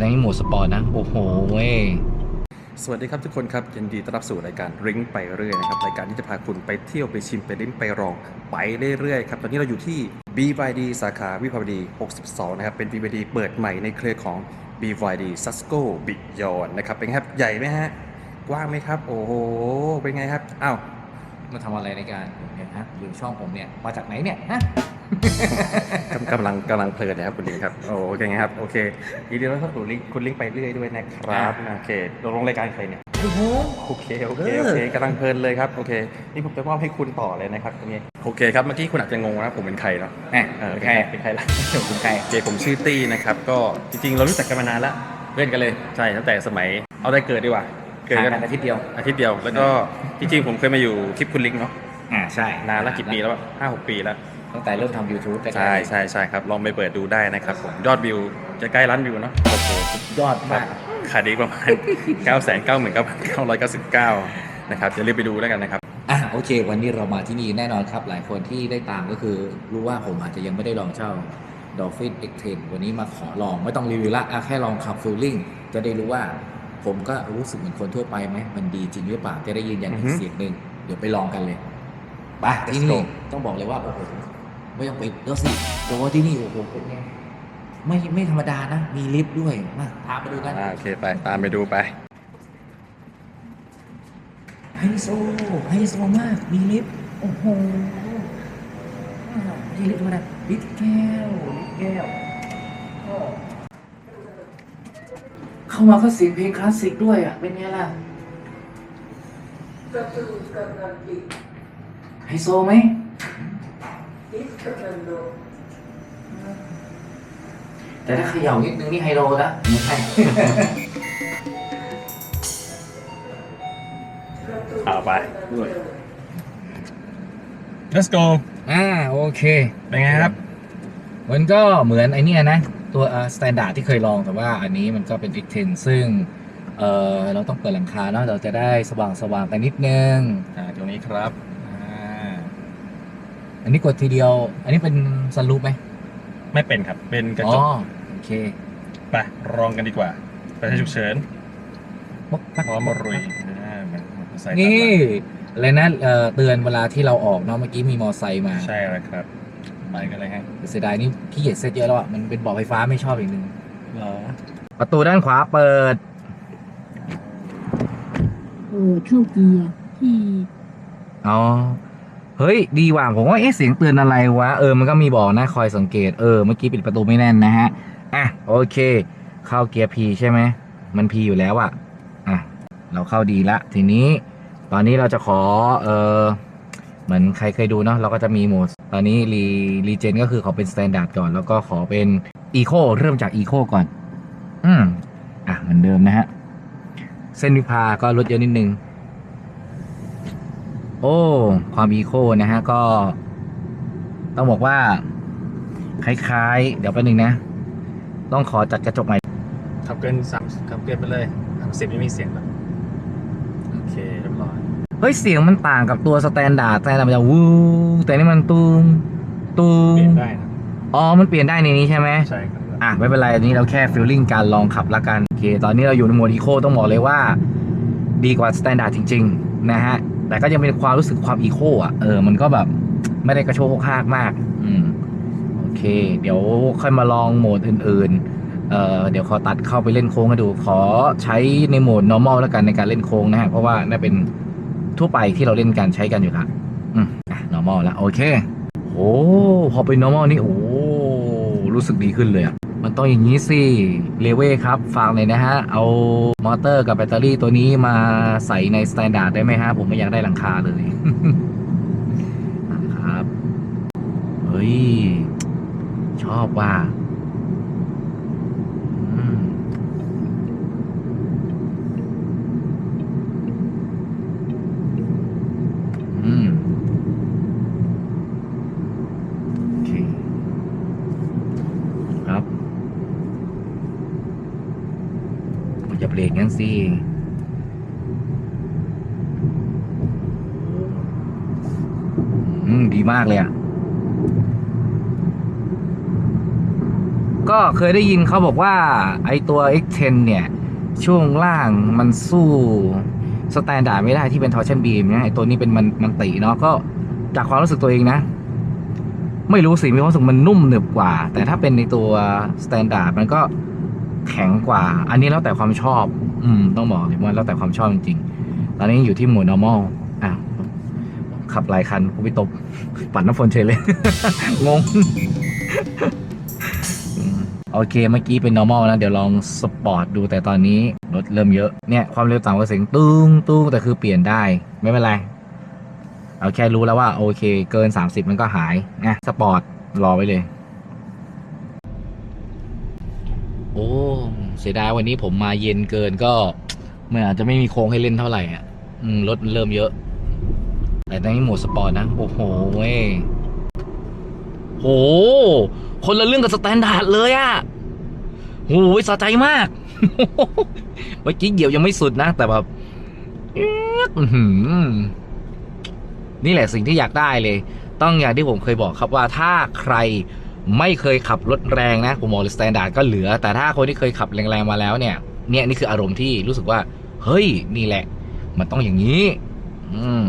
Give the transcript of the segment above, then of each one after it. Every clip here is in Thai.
ตอนนี้โหมดสปอร์ตนะ โอ้โหเว้ยสวัสดีครับทุกคนครับยินดีต้อนรับสู่รายการริ้งไปเรื่อยนะครับรายการที่จะพาคุณไปเที่ยวไปชิมไปลิ้มไปลองไปเรื่อยๆครับตอนนี้เราอยู่ที่ BYD สาขาวิภาวดี 62 นะครับ เป็น BYD เปิดใหม่ในเครือของ BYD Susco Beyond นะครับเป็นไงครับใหญ่ไหมฮะกว้างไหมครับ โอ้โหเป็นไงครับอ้าวมาทำอะไรในการเนี่ยฮะอยู่ช่องผมเนี่ยมาจากไหนเนี่ยฮะ กำกำลังกำลังเพลินนะครับคุณลิงครับโอ้โอเคไงครับโอเคยินดีต้อนรับสู่ลิงคุณลิงไปเรื่อยด้วยนะครับโอเคเราลงรายการใครเนี่ยโอ้โหโอเคโอเคโอเคกำลังเพลินเลยครับโอเคนี่ผมจะมอบให้คุณต่อเลยนะครับตรงนี้โอเคครับเมื่อกี้คุณอาจจะงงนะผมเป็นใครเนาะแหมเออเป็นเป็นใครใครเป็นใครล่ะเป็นใครโอเคผมชื่อตี้นะครับก็จริงๆเรารู้จักกันมานานแล้วเล่นกันเลยใช่ตั้งแต่สมัยเอาได้เกิดดีกว่าเกิดห่างกักันนอาทิตย์เดียวอาทิตย์เดียวแล้วก็จริงๆผมเคยมาอยู่คลิปคุณลิงเนาะอ่าใช่นานแล้วกี่ปีแล้วห้าหกปีแล้ว ตั้งแต่เริ่มทำ YouTube แต่ใช่ใช่ใช่ครับ ลองไปเปิดดูได้นะครับผมยอดวิวจะใกล้ล้านวิวเนาะโอ้โหสุดยอดครัมาบกขาดอีกประมาณ 9 9 9 9 9 9นะครับอย่าลืมไปดูแล้วกันนะครับอะโอเค วันนี้เรามาที่นี่แน่นอนครับ หลายคนที่ได้ตามก็คือรู้ว่าผมอาจจะยังไม่ได้ลองเช่า Dolphin X10 วันนี้มาขอลองไม่ต้องรีวิวละอะแค่ลองขับฟิลลิ่งจะได้รู้ว่าผมก็รู้สึกเหมือนคนทั่วไปไหมมันดีจริงหรือเปล่าจะได้ยืนยันอีอืกอฮึเสียงหนึ่งเดี๋ยวไปลองกันเลยไป Let's ที่นี่ go ต้องบอกเลยว่าโอ้โห ไม่ต้องไปแล้วสิแต่ว่าที่นี่โอ้โหเป็นไงไม่ไม่ธรรมดานะ มีลิฟต์ด้วยมาพาไปดูกันอ่าโอเคไปตามไปดูไป ไฮโซไฮโซมากมีลิฟต์โอ้โหอ้าวไม่ใช่ลิฟต์ธรรมดาลิฟต์แก้วลิฟต์แก้วโอ้เข้ามาก็เสียงเพลงคลาสสิกด้วยอะเป็นไงล่ะ ไฮโซไหม แต่ถ้าเขย่านิดนึงนี่ไฮโลละไม่ใช่ เอาไป let's go อ่าโอเค เป็นไงครับ มันก็เหมือนไอเนี้ยนะ ตัวสแตนดาร์ดที่เคยลองแต่ว่าอันนี้มันก็เป็น X10 ซึ่งเออเราต้องเปิดหลังคาเนาะเราจะได้สว่างสว่างๆกันนิดนึง อ่าตรงนี้ครับอ่า อันนี้กดทีเดียว อันนี้เป็นสลูปไหมไม่เป็นครับ เป็นกระอ๋จอกโอเคไปลองกันดีกว่าไปให้ฉุกเฉินปุ๊บปั๊บพร้อมมารุยอ่ามันใส่ตามนี่หลังอะไรนะเอ่อเตือนเวลาที่เราออกเนาะเมื่อกี้มีมอไซค์มาใช่แล้วครับไปกันเลยฮะแต่เสียดายนี่ขี้เกียจเซตเยอะแล้วอะมันเป็นเบาะไฟฟ้าไม่ชอบอีกหนึ่งเหรอประตูด้านขวาเปิด เออเข้าเกียร์ที่อ๋อ เฮ้ย ดีว่ะผมว่าเอ๊ะเสียงเตือนอะไรวะ เออมันก็มีบอกนะคอยสังเกตเออเมื่อกี้ปิดประตูไม่แน่นนะฮะ อะ โอเค เข้าเกียร์ P ใช่ไหม มัน P อยู่แล้วอะอะ เราเข้าดีละ ทีนี้ ตอนนี้เราจะขอเออเหมือนใครเคยดูเนาะเราก็จะมีโหมด ตอนนี้รีรีเจนก็คือขอเป็นสแตนดาร์ดก่อน แล้วก็ขอเป็นอีโคเริ่มจากอีโคก่อน อืมอะเหมือนเดิมนะฮะ เส้นวิภาก็ลดเยอะนิดนึง โอ้ ความอีโคนะฮะ ก็ ต้องบอกว่า คล้ายๆ เดี๋ยวแป๊บนึงนะ ต้องขอจัดกระจกใหม่ขับเกินสามขับเกินไปเลยสามสิบไม่มีเสียงแบบโอเคเรียบร้อยเฮ้ย เสียงมันต่างกับตัวสแตนดาร์ดสแตนดาร์ดมันจะวูแต่นี่มันตูมตูมเปลี่ยนได้นะอ๋อ มันเปลี่ยนได้ในนี้ใช่ไหมใช่ครับอะไม่เป็นไรอันนี้เราแค่ฟิลลิ่งการลองขับละกันโอเค ตอนนี้เราอยู่ในโหมดอีโคต้องบอกเลยว่า ดีกว่าสแตนดาร์ดจริง ๆ นะฮะ แต่ก็ยังเป็นความรู้สึกความอีโคอะเออมันก็แบบไม่ได้กระโชกคกฮากมาก อืมโอเค เดี๋ยวค่อยมาลองโหมดอื่นๆเอ่อเดี๋ยวขอตัดเข้าไปเล่นโค้งให้ดู ขอใช้ในโหมด normal แล้วกันในการเล่นโค้งนะฮะเพราะว่าน่าเป็นทั่วไปที่เราเล่นกันใช้กันอยู่ละอืมอะ normal แล้วโอเคโอ้พอเป็น normal นี่โอ้รู้สึกดีขึ้นเลยอะ ต้องอย่างนี้สิเลเว่ครับฝากเลยนะฮะ เอามอเตอร์กับแบตเตอรี่ตัวนี้มาใส่ในสแตนดาร์ดได้ไหมฮะ ผมไม่อยากได้หลังคาเลยครับ เฮ้ย ชอบว่ะอืมอืม โอเค ครับอย่า เบรกงั้นสิอืมดีมากเลยอะ ก็เคยได้ยินเขาบอกว่า ไอตัว X10 เนี่ย ช่วงล่างมันสู้สแตนดาร์ดไม่ได้ที่เป็นทอร์ชันบีมเนี่ยไอตัวนี้เป็นมันมันติเนาะก็จากความรู้สึกตัวเองนะ ไม่รู้สิมีความรู้สึกมันนุ่มหนึบกว่า แต่ถ้าเป็นในตัวสแตนดาร์ดมันก็ แข็งกว่า อันนี้แล้วแต่ความชอบ อืม ต้องบอกเลยว่าแล้วแต่ความชอบจริงๆ ตอนนี้อยู่ที่โหมด normal อะขับหลายคันกูไปตบ ปัดน้ำฝนเฉยเลย งง โอเค เมื่อกี้เป็น normal นะ เดี๋ยวลองสปอร์ตดูแต่ตอนนี้ รถเริ่มเยอะ เนี่ย ความเร็วต่ำกว่าเสียงตุ้งตุ้งแต่คือเปลี่ยนได้ ไม่เป็นไร เอาแค่รู้แล้วว่า โอเค เกิน 30 มันก็หายนะสปอร์ตรอไว้เลย โอ้ เสียดายวันนี้ผมมาเย็นเกินก็มันอาจจะไม่มีโค้งให้เล่นเท่าไหร่อะอืมรถเริ่มเยอะ แต่ตอนนี้โหมดสปอร์ตนะ โอ้โหเว้ยโห คนละเรื่องกับสแตนดาร์ดเลยอะโหสะใจมาก เมื่อกี้เหยียบยังไม่สุดนะ แต่แบบนี่แหละสิ่งที่อยากได้เลย ต้องอย่างที่ผมเคยบอกครับว่าถ้าใคร ไม่เคยขับรถแรงนะ ผมบอกเลยสแตนดาร์ดก็เหลือ แต่ถ้าคนที่เคยขับแรงๆมาแล้วเนี่ยเนี่ยนี่คืออารมณ์ที่รู้สึกว่า เฮ้ยนี่แหละ มันต้องอย่างนี้ อืม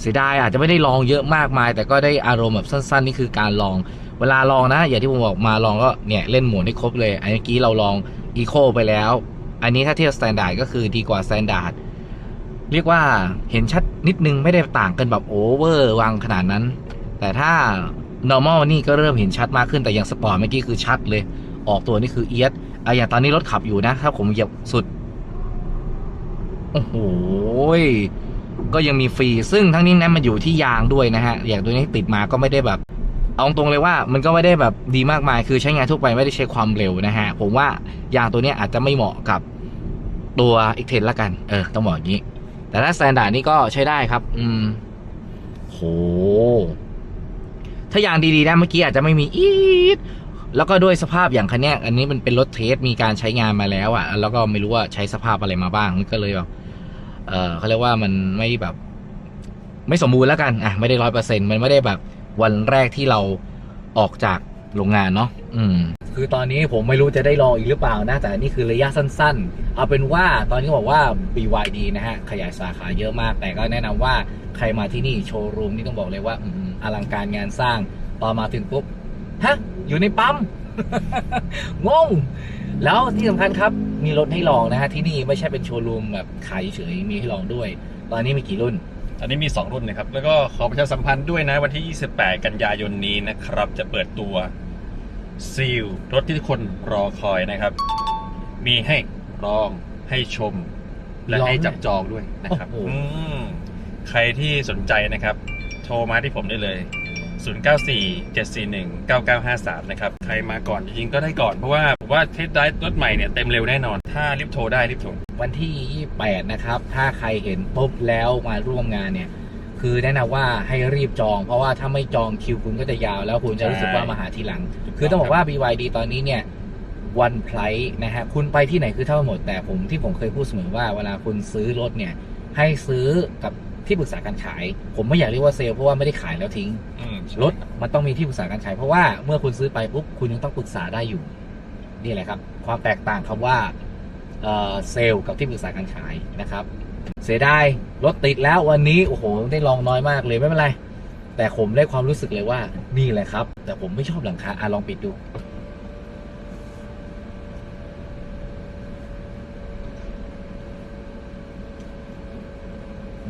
เสียดายอาจจะไม่ได้ลองเยอะมากมาย แต่ก็ได้อารมณ์แบบสั้น ๆ นี่คือการลอง เวลาลองนะ อย่างที่ผมบอกมาลองก็เนี่ยเล่นโหมดให้ครบเลย อันเมื่อกี้เราลองอีโคไปแล้ว อันนี้ถ้าเทียบสแตนดาร์ดก็คือดีกว่าสแตนดาร์ดเรียกว่าเห็นชัดนิดนึงไม่ได้ต่างกันแบบโอเวอร์วังขนาดนั้น แต่ถ้า normal นี่ก็เริ่มเห็นชัดมากขึ้นแต่อย่างสปอร์ตเมื่อกี้คือชัดเลย ออกตัวนี่คือเอียดอะอย่างตอนนี้รถขับอยู่นะ ถ้าผมเหยียบสุด โอ้โหก็ยังมีฟรี ซึ่งทั้งนี้นั้นมันอยู่ที่ยางด้วยนะฮะ อย่างตัวนี้ติดมาก็ไม่ได้แบบ เอาตรงเลยว่ามันก็ไม่ได้แบบดีมากมาย คือใช้งานทั่วไปไม่ได้ใช้ความเร็วนะฮะ ผมว่ายางตัวนี้อาจจะไม่เหมาะกับตัว X10 ละกัน เออ ต้องบอกอย่างนี้ แต่ถ้าสแตนดาร์ดนี่ก็ใช้ได้ครับ อืม โห ถ้ายางดีๆนะเมื่อกี้อาจจะไม่มีอีดแล้วก็ด้วยสภาพอย่างคันเนี้ยอันนี้มันเป็นรถเทสมีการใช้งานมาแล้วอะ่ะ แล้วก็ไม่รู้ว่าใช้สภาพอะไรมาบ้างมันก็เลยแบบเออเขาเรียกว่ามันไม่แบบ ไม่สมบูรณ์แล้วกันอะไม่ได้ร้อยเปอร์เซ็นต์มันไม่ได้แบบวันแรกที่เราออกจากโรงงานเนาะอืม คือตอนนี้ผมไม่รู้จะได้ลองอีกหรือเปล่านะ แต่นี่คือระยะสั้น ๆ เอาเป็นว่าตอนนี้บอกว่า BYD นะฮะ ขยายสาขาเยอะมาก แต่ก็แนะนำว่าใครมาที่นี่โชว์รูมนี่ต้องบอกเลยว่าอืม อลังการงานสร้างตอนมาถึงปุ๊บฮะอยู่ในปั๊มงงแล้วที่สำคัญครับมีรถให้ลองนะฮะที่นี่ไม่ใช่เป็นโชว์รูมแบบขายเฉยๆมีให้ลองด้วย ตอนนี้มีกี่รุ่นอันนี้มี 2 รุ่นนะครับ แล้วก็ขอประชาสัมพันธ์ด้วยนะ วันที่ 28 กันยายนนี้นะครับ จะเปิดตัวซีลรถที่ทุกคนรอคอยนะครับ มีให้ลองให้ชม และลองให้ด้วยจับจองด้วยนะครับโอ้โหอืมใครที่สนใจนะครับ โทรมาที่ผมได้เลย 0947419953 นะครับ ใครมาก่อนจริงๆก็ได้ก่อนเพราะว่าผมว่าเทสไดรฟ์รถใหม่เนี่ยเต็มเร็วแน่นอน ถ้ารีบโทรได้รีบโทร วันที่ 28 นะครับ ถ้าใครเห็นปุ๊บแล้วมาร่วมงานเนี่ย คือแนะนำว่าให้รีบจอง เพราะว่าถ้าไม่จองคิวคุณก็จะยาว แล้วคุณจะรู้สึกว่ามาหาทีหลัง คือต้องบอกว่า BYD ตอนนี้เนี่ยวันไพลนะฮะคุณไปที่ไหนคือเท่าหมด แต่ผมที่ผมเคยพูดเสมอว่าเวลาคุณซื้อรถเนี่ยให้ซื้อกับ ที่ปรึกษาการขาย ผมไม่อยากเรียกว่าเซลล์เพราะว่าไม่ได้ขายแล้วทิ้งอืมใช่รถมันต้องมีที่ปรึกษาการขาย เพราะว่าเมื่อคุณซื้อไปปุ๊บคุณยังต้องปรึกษาได้อยู่ นี่แหละครับ ความแตกต่างคำว่าเอ่อเซลล์กับที่ปรึกษาการขายนะครับ เสียดายรถติดแล้ววันนี้โอ้โหได้ลองน้อยมากเลยไม่เป็นไร แต่ผมได้ความรู้สึกเลยว่านี่แหละครับ แต่ผมไม่ชอบหลังคาอะลองปิดดู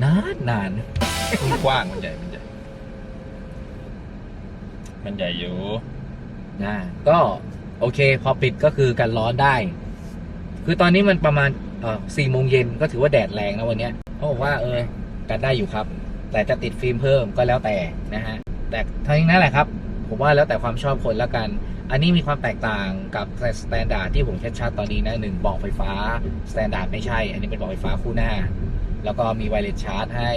นานนานมันกว้างมันใหญ่มันใหญ่ มันใหญ่อยู่นะก็โอเค พอปิดก็คือกันร้อนได้ คือตอนนี้มันประมาณสี่โมงเย็นก็ถือว่าแดดแรงนะวันเนี้ยเขาบอกว่าเออกันได้อยู่ครับ แต่จะติดฟิล์มเพิ่มก็แล้วแต่นะฮะ แต่ทั้งนี้นั่นแหละครับ ผมว่าแล้วแต่ความชอบคนแล้วกัน อันนี้มีความแตกต่างกับสแตนดาร์ดที่ผมชัดๆตอนนี้นะหนึ่งเบอกไฟฟ้าสแตนดาร์ดไม่ใช่ อันนี้เป็นเบอกไฟฟ้าคู่หน้า แล้วก็มีไวเลสชาร์จให้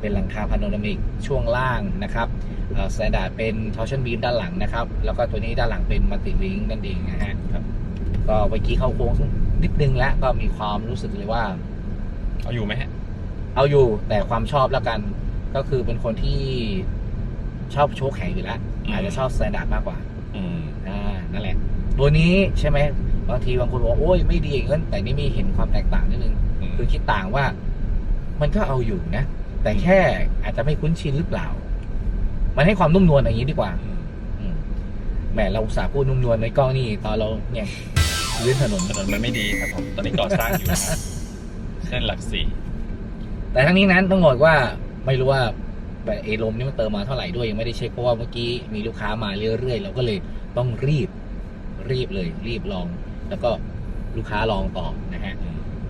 เป็นหลังคาพาโนรามิกช่วงล่างนะครับสแตนดาร์ดเป็นทอร์ชันบีมด้านหลังนะครับ แล้วก็ตัวนี้ด้านหลังเป็นมัลติลิงนั่นเองนะฮะครับก็เมื่อกี้เข้าโค้งนิดนึงแล้วก็มีความรู้สึกเลยว่า เอาอยู่ไหมฮะ เอาอยู่แต่ความชอบแล้วกัน ก็คือเป็นคนที่ชอบโชว์แข็งอยู่แล้วอืมอาจจะชอบสแตนดาร์ดมากกว่า อืมอ่านั่นแหละ ตัวนี้ใช่ไหมบางทีบางคนบอกว่าโอ้ยไม่ดีอย่างนั้นแต่นี่มีเห็นความแตกต่างนิดนึง คือคิดต่างว่า มันก็เอาอยู่นะ แต่แค่อาจจะไม่คุ้นชินหรือเปล่า มันให้ความนุ่มนวลอย่างนี้ดีกว่าอืมแหมเราอุตส่าห์พูดนุ่มนวลในกล้องนี่ตอนเราเนี่ยลื่นถนนถนนมันไม่ดีครับผมตอนนี้ก่อสร้างอยู่นะเส้นหลักสี่แต่ทั้งนี้นั้นต้องบอกว่าไม่รู้ว่าแบบเอลมนี่มันเติมมาเท่าไหร่ด้วยยังไม่ได้เช็คเพราะว่าเมื่อกี้มีลูกค้ามาเรื่อยๆเราก็เลยต้องรีบ รีบเลย รีบลอง แล้วก็ลูกค้าลองต่อนะฮะ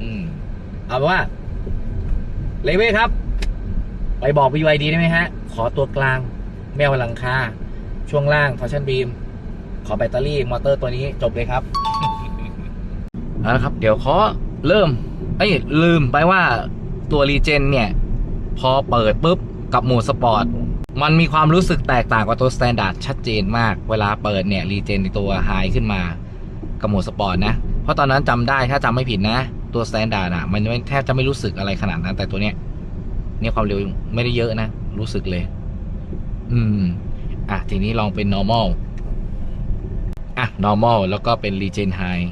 อืมเอาเป็นว่า เลเว่ครับ ไปบอก BYD ได้ไหมฮะ ขอตัวกลางแมวหลังคา ช่วงล่างทอร์ชันบีม ขอแบตเตอรี่มอเตอร์ตัวนี้จบเลยครับเอาละครับ เดี๋ยวขอเริ่มเอ้ยลืมไปว่าตัวรีเจนเนี่ย พอเปิดปุ๊บกับโหมดสปอร์ตมันมีความรู้สึกแตกต่างกว่าตัวสแตนดาร์ดชัดเจนมาก เวลาเปิดเนี่ยรีเจนในตัวไฮขึ้นมากับโหมดสปอร์ตนะ เพราะตอนนั้นจำได้ถ้าจำไม่ผิดนะตัวสแตนดาร์ดอะมันแทบจะไม่รู้สึกอะไรขนาดนั้น แต่ตัวเนี้ยเนี่ยความเร็วไม่ได้เยอะนะ รู้สึกเลย อืม อะ ทีนี้ลองเป็น normal อะ normal แล้วก็เป็น regen high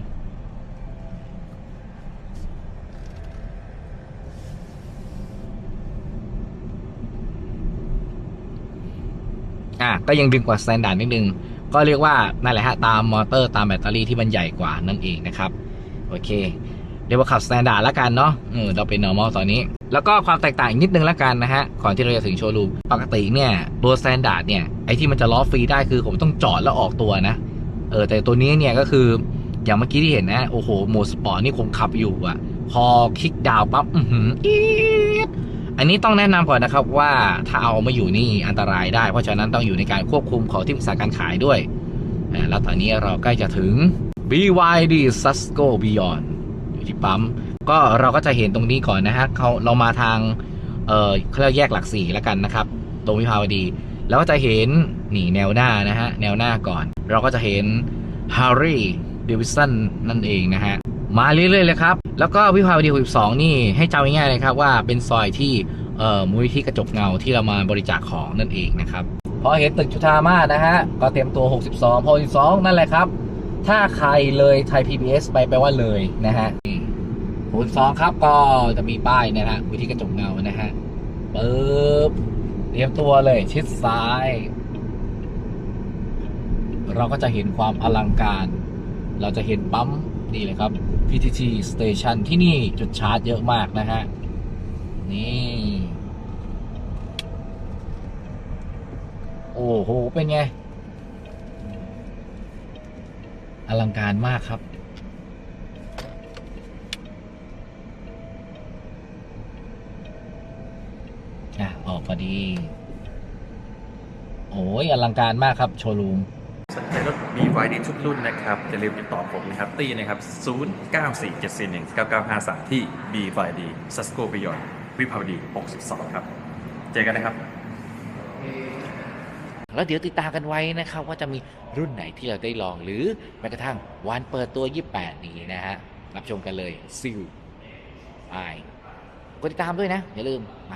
อะ ก็ยังดึงกว่า standard นิดนึง ก็เรียกว่านั่นแหละฮะ ตามมอเตอร์ตามแบตเตอรี่ที่มันใหญ่กว่านั่นเองนะครับ โอเค เดี๋ยวมาขับ standard แล้วกันเนาะเออเราเป็น normal ตอนนี้ แล้วก็ความแตกต่างอีกนิดนึงแล้วกันนะฮะก่อนที่เราจะถึงโชว์รูมปกติเนี่ยตัว standard เนี่ยไอที่มันจะล้อฟรีได้คือผมต้องจอดแล้วออกตัวนะเออแต่ตัวนี้เนี่ยก็คืออย่างเมื่อกี้ที่เห็นนะโอ้โหโหมดสปอร์ตนี่ผมขับอยู่อะพอคลิกดาวปั๊บอือหืออันนี้ต้องแนะนำก่อนนะครับว่าถ้าเอามาอยู่นี่อันตรายได้ เพราะฉะนั้นต้องอยู่ในการควบคุมของที่ปรึกษาการขายด้วย แล้วตอนนี้เราใกล้จะถึง BYD Susco Beyond อยู่ที่ปั๊มก็เราก็จะเห็นตรงนี้ก่อนนะฮะเขาเรามาทางเออเขาเรียกแยกหลักสี่แล้วกันนะครับ ตรงวิภาวดี แล้วก็จะเห็นนี่แนวหน้านะฮะแนวหน้าก่อน เราก็จะเห็น Harry Davidson นั่นเองนะฮะมาเรื่อยๆเลยครับ แล้วก็วิภาวดี62นี่ให้จำง่ายๆเลยครับว่าเป็นซอยที่เออมูลนิธิกระจกเงาที่เรามาบริจาคของนั่นเองนะครับพอเห็นตึกจุฬามานะฮะ ก็เตรียมตัว 62 พอ 62 นั่นแหละครับ ถ้าใครเลยไทย PBS ไปแปลว่าเลยนะฮะ นี่62ครับก็จะมีป้ายนะฮะมูลนิธิกระจกเงานะฮะปึ๊บเรียมตัวเลยชิดซ้าย เราก็จะเห็นความอลังการ เราจะเห็นปั๊มนี่เลยครับ PTT Station ที่นี่จุดชาร์จเยอะมากนะฮะ นี่ โอ้โห เป็นไง อลังการมากครับ อะ ออก พอดี โอ้ยอลังการมากครับ โชว์รูมสนใจรถ BYD ทุกรุ่นนะครับอย่าลืมติดต่อผมนะครับ ตีนะครับ 0947419953 ที่ BYD s u s c o Beyond วิภาวดี 62 ครับ เจอกันนะครับ แล้วเดี๋ยวติดตามกันไว้นะครับ ว่าจะมีรุ่นไหนที่เราได้ลองหรือแม้กระทั่งวันเปิดตัว 28 นี้นะฮะ รับชมกันเลยซิลไปกดติดตามด้วยนะ อย่าลืมไป